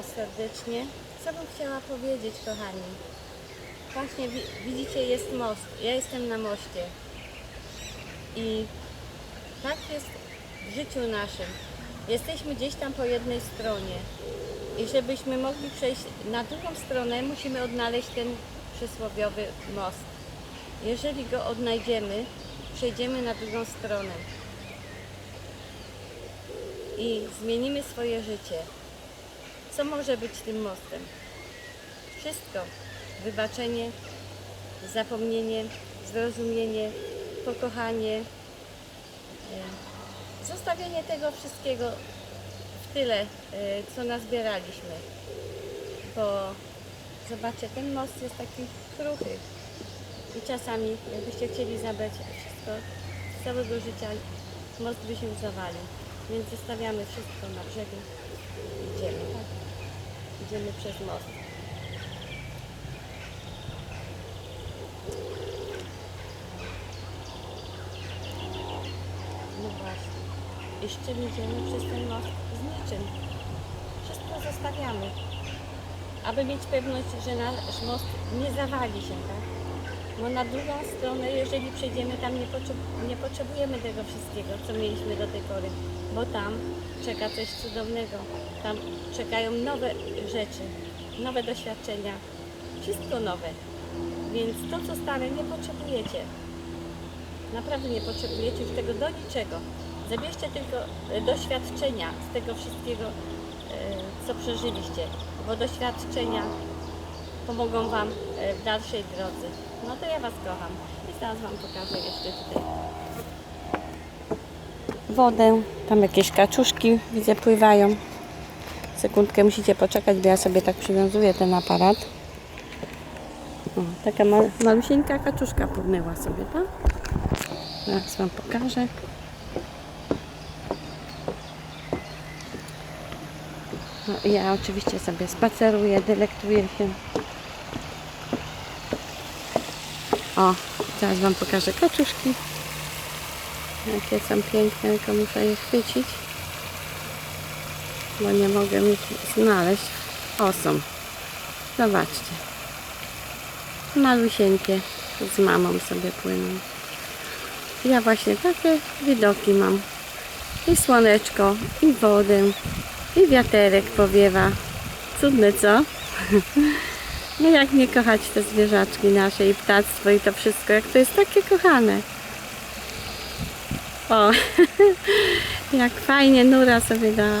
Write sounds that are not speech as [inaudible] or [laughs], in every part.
Was serdecznie. Co bym chciała powiedzieć, kochani? Właśnie wi- widzicie, jest most. Ja jestem na moście. I tak jest w życiu naszym. Jesteśmy gdzieś tam po jednej stronie. I żebyśmy mogli przejść na drugą stronę, musimy odnaleźć ten przysłowiowy most. Jeżeli go odnajdziemy, przejdziemy na drugą stronę i zmienimy swoje życie. Co może być tym mostem? Wszystko. Wybaczenie, zapomnienie, zrozumienie, pokochanie, e, zostawienie tego wszystkiego w tyle, e, co nazbieraliśmy. Bo zobaczcie, ten most jest taki kruchy. I czasami, jakbyście chcieli zabrać wszystko z całego życia, most by się zawalił. Więc zostawiamy wszystko na brzegu i idziemy? Idziemy przez most. No właśnie. I czym idziemy przez ten most? Z niczym. Wszystko zostawiamy. Aby mieć pewność, że nasz most nie zawali się, tak? Bo na drugą stronę, jeżeli przejdziemy tam, nie, nie potrzebujemy tego wszystkiego, co mieliśmy do tej pory, bo tam czeka coś cudownego. Tam czekają nowe rzeczy, nowe doświadczenia, wszystko nowe. Więc to, co stare, nie potrzebujecie. Naprawdę nie potrzebujecie już tego do niczego. Zabierzcie tylko e, doświadczenia z tego wszystkiego, e, co przeżyliście, bo doświadczenia pomogą Wam e, w dalszej drodze. No to ja Was kocham i zaraz Wam pokażę jeszcze tutaj wodę. Tam jakieś kaczuszki widzę pływają. Sekundkę musicie poczekać, bo ja sobie tak przywiązuję ten aparat. O, taka mal, malusieńka kaczuszka płynęła sobie, tak? Zaraz Wam pokażę. No, ja oczywiście sobie spaceruję, delektuję się. O, teraz Wam pokażę kaczuszki. Jakie są piękne, tylko muszę je chwycić. Bo nie mogę ich znaleźć. O, są. Zobaczcie. Malusieńkie z mamą sobie płyną. Ja właśnie takie widoki mam. I słoneczko, i wodę, i wiaterek powiewa. Cudne, co? [laughs] No jak nie kochać te zwierzaczki nasze i ptactwo i to wszystko, jak to jest takie kochane. O, [laughs] jak fajnie Nura sobie dała.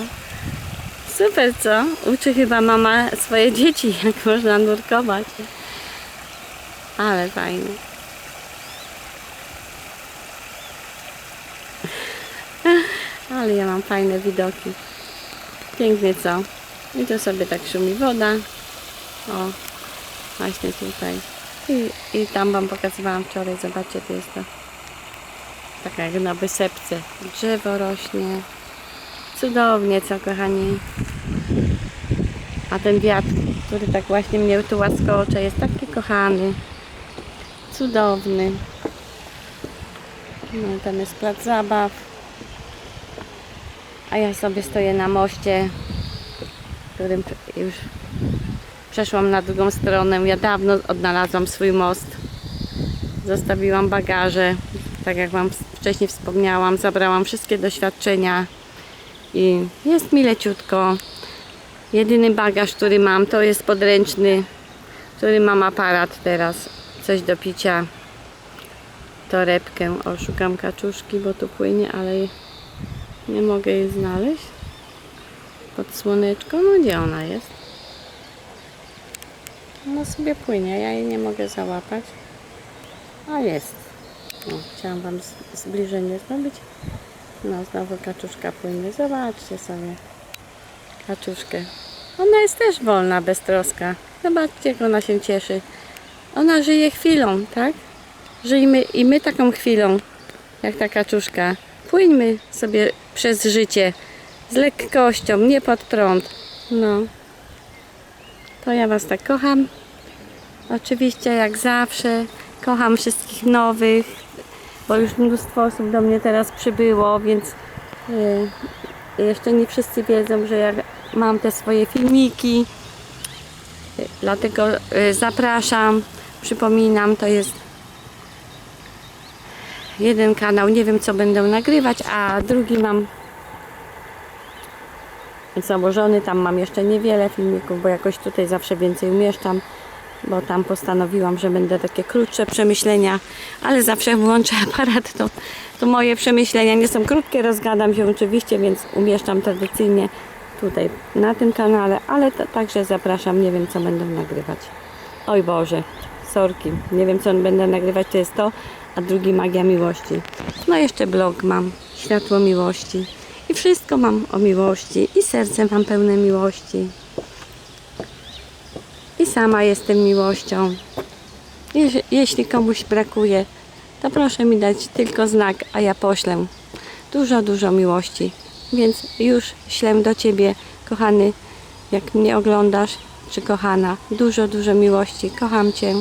Super, co? Uczy chyba mama swoje dzieci, [laughs] jak można nurkować. Ale fajnie. [laughs] Ale ja mam fajne widoki. Pięknie, co? I tu sobie tak szumi woda. O, właśnie tutaj. I, I tam Wam pokazywałam wczoraj. Zobaczcie, tu jest to taka jak na wysepce. Drzewo rośnie. Cudownie, co kochani. A ten wiatr, który tak właśnie mnie tu łaskocze, jest taki kochany. Cudowny. No i tam jest plac zabaw. A ja sobie stoję na moście, którym już przeszłam na drugą stronę. Ja dawno odnalazłam swój most. Zostawiłam bagaże, tak jak Wam wcześniej wspomniałam. Zabrałam wszystkie doświadczenia i jest mi leciutko. Jedyny bagaż, który mam, to jest podręczny, który mam aparat teraz. Coś do picia. Torebkę. O, szukam kaczuszki, bo tu płynie, ale nie mogę jej znaleźć. Pod słoneczko. No gdzie ona jest? Ona sobie płynie, ja jej nie mogę załapać. A jest. O, chciałam Wam zbliżenie zrobić. No znowu kaczuszka płynie. Zobaczcie sobie. Kaczuszkę. Ona jest też wolna, beztroska. Zobaczcie, jak ona się cieszy. Ona żyje chwilą, tak? Żyjmy i my taką chwilą, jak ta kaczuszka. Płyńmy sobie przez życie z lekkością, nie pod prąd. No. To ja Was tak kocham. Oczywiście, jak zawsze, kocham wszystkich nowych, bo już mnóstwo osób do mnie teraz przybyło, więc y, jeszcze nie wszyscy wiedzą, że ja mam te swoje filmiki. Dlatego y, zapraszam. Przypominam, to jest jeden kanał, nie wiem co będę nagrywać, a drugi mam założony. Tam mam jeszcze niewiele filmików, bo jakoś tutaj zawsze więcej umieszczam, bo tam postanowiłam, że będę takie krótsze przemyślenia, ale zawsze włączę aparat, to, to moje przemyślenia nie są krótkie, rozgadam się oczywiście, więc umieszczam tradycyjnie tutaj na tym kanale, ale to, także zapraszam, nie wiem co będę nagrywać. Oj Boże, sorki, nie wiem co będę nagrywać, to jest to, a drugi Magia Miłości. No jeszcze blog mam, Światło Miłości. I wszystko mam o miłości i serce mam pełne miłości. I sama jestem miłością. Jeśli komuś brakuje, to proszę mi dać tylko znak, a ja poślę dużo, dużo miłości. Więc już ślę do Ciebie, kochany, jak mnie oglądasz, czy kochana, dużo, dużo miłości. Kocham Cię.